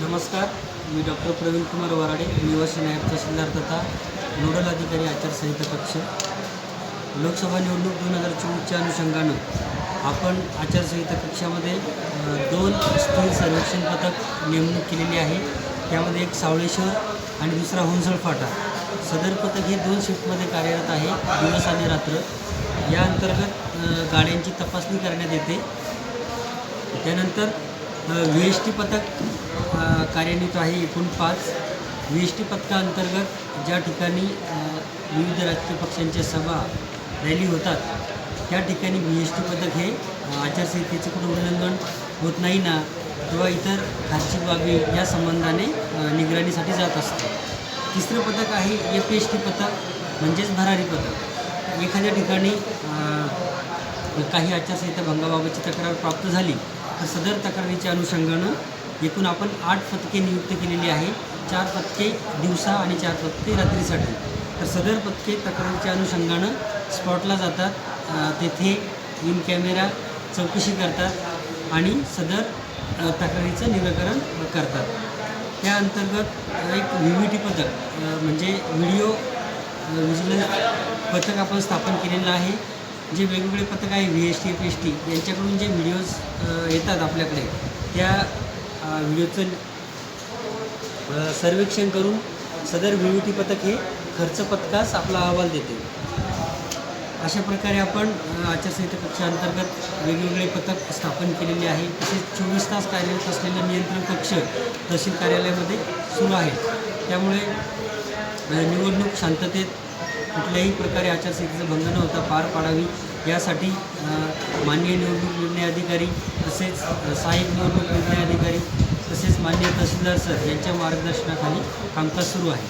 नमस्कार मी डॉक्टर प्रवीण कुमार वराडे निवासी नायब तहसीलदार तथा नोडल अधिकारी आचारसंहिता कक्ष लोकसभा निवडणूक दोन हजार चोवीसच्या अनुषंगानं आपण आचारसंहिता कक्षामध्ये दोन स्थल सर्वेक्षण पथक नेमणूक केलेली आहे. त्यामध्ये एक सावळेश्वर आणि दुसरा हुंसळ फाटा सदर पथक हे दोन शिफ्टमध्ये कार्यरत आहे दिवस आणि रात्र. या अंतर्गत गाड्यांची तपासणी करण्यात येते. त्यानंतर व्ही एस टी पथक कार्यान्वित आहे एकूण पाच. व्ही एस टी पथकाअंतर्गत ज्या ठिकाणी विविध राजकीय पक्षांच्या सभा रॅली होतात त्या ठिकाणी व्ही एस टी पथक हे आचारसंहितेचं कुठं उल्लंघन होत नाही ना किंवा इतर खाजगी बाबी या संबंधाने निगराणीसाठी जात असते. तिसरं पथक आहे एफ एस टी पथक म्हणजेच भरारी पथक. एखाद्या ठिकाणी काही आचारसंहिता भंगाबाबतची तक्रार प्राप्त झाली तर सदर तक्रारीच्या अनुषंगानं एकूण आपण आठ पथके नियुक्त केलेली आहे चार पथके दिवसा आणि चार पथके रात्रीसाठी. तर सदर पथके तक्रारीच्या अनुषंगानं स्पॉटला जातात. तेथे इन कॅमेरा चौकशी करतात आणि सदर तक्रारीचं निराकरण करतात. त्या अंतर्गत एक व्ही व्ही टी पथक म्हणजे व्हिडिओ विजिलन्स पथक आपण स्थापन केलेलं आहे. जे वेगवेगळे पथक आहे V S T F S T यांच्याकडून जे व्हिडिओज येतात आपल्याकडे त्या व्हिडिओचं सर्वेक्षण करून सदर व्ही टी पथक हे खर्च पथकास आपला अहवाल देते. अशा प्रकारे आपण आचारसंहिता कक्षाअंतर्गत वेगवेगळे पथक स्थापन केलेले आहे. तसेच चोवीस तास कार्यरत असलेलं नियंत्रण कक्ष तहसील कार्यालयामध्ये सुरू आहे. त्यामुळे निवडणूक शांततेत कुठल्याही प्रकारे आचारसंहितेचं भंग न होता पार पाडावी. यासाठी अ, माननीय निवडणूक निर्णय अधिकारी तसेच सहाय्यक निवडणूक निर्णय अधिकारी तसेच माननीय तहसीलदार सर यांच्या मार्गदर्शनाखाली कामकाज सुरू आहे.